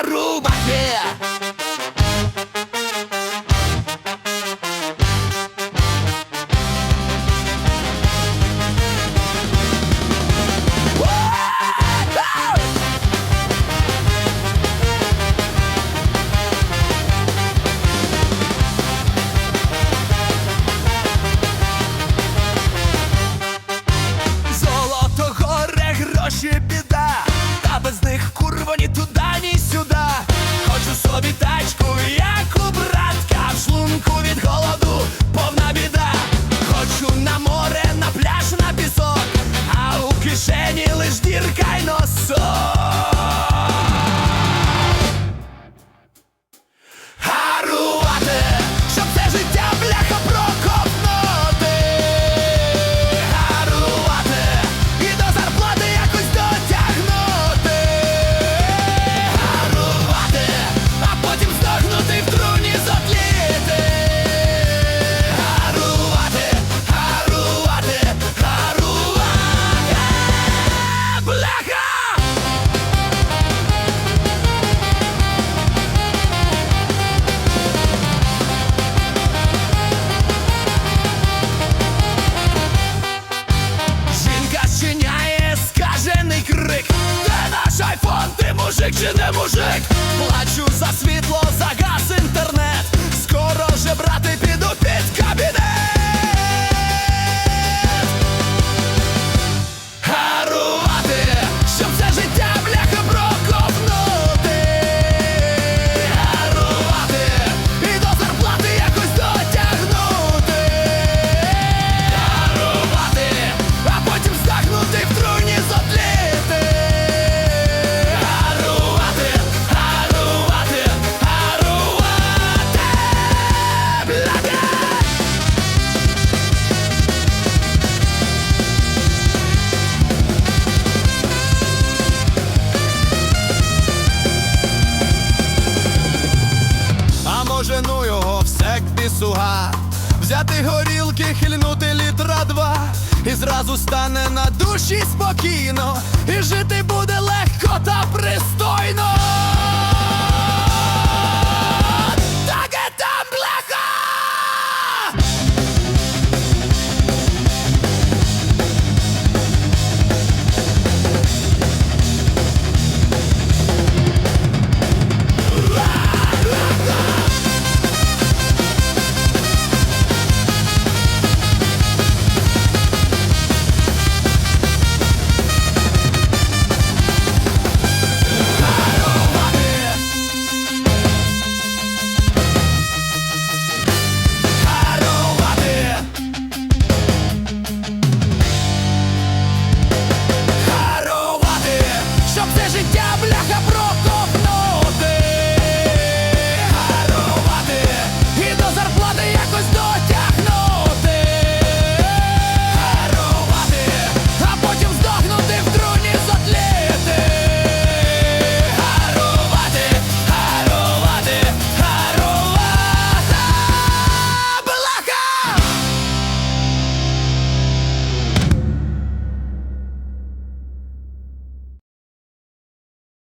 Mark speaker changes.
Speaker 1: зарубати. зіркай носом мужик чи не мужик. друга, взяти горілки, хильнути літра два, і зразу стане на душі спокійно. І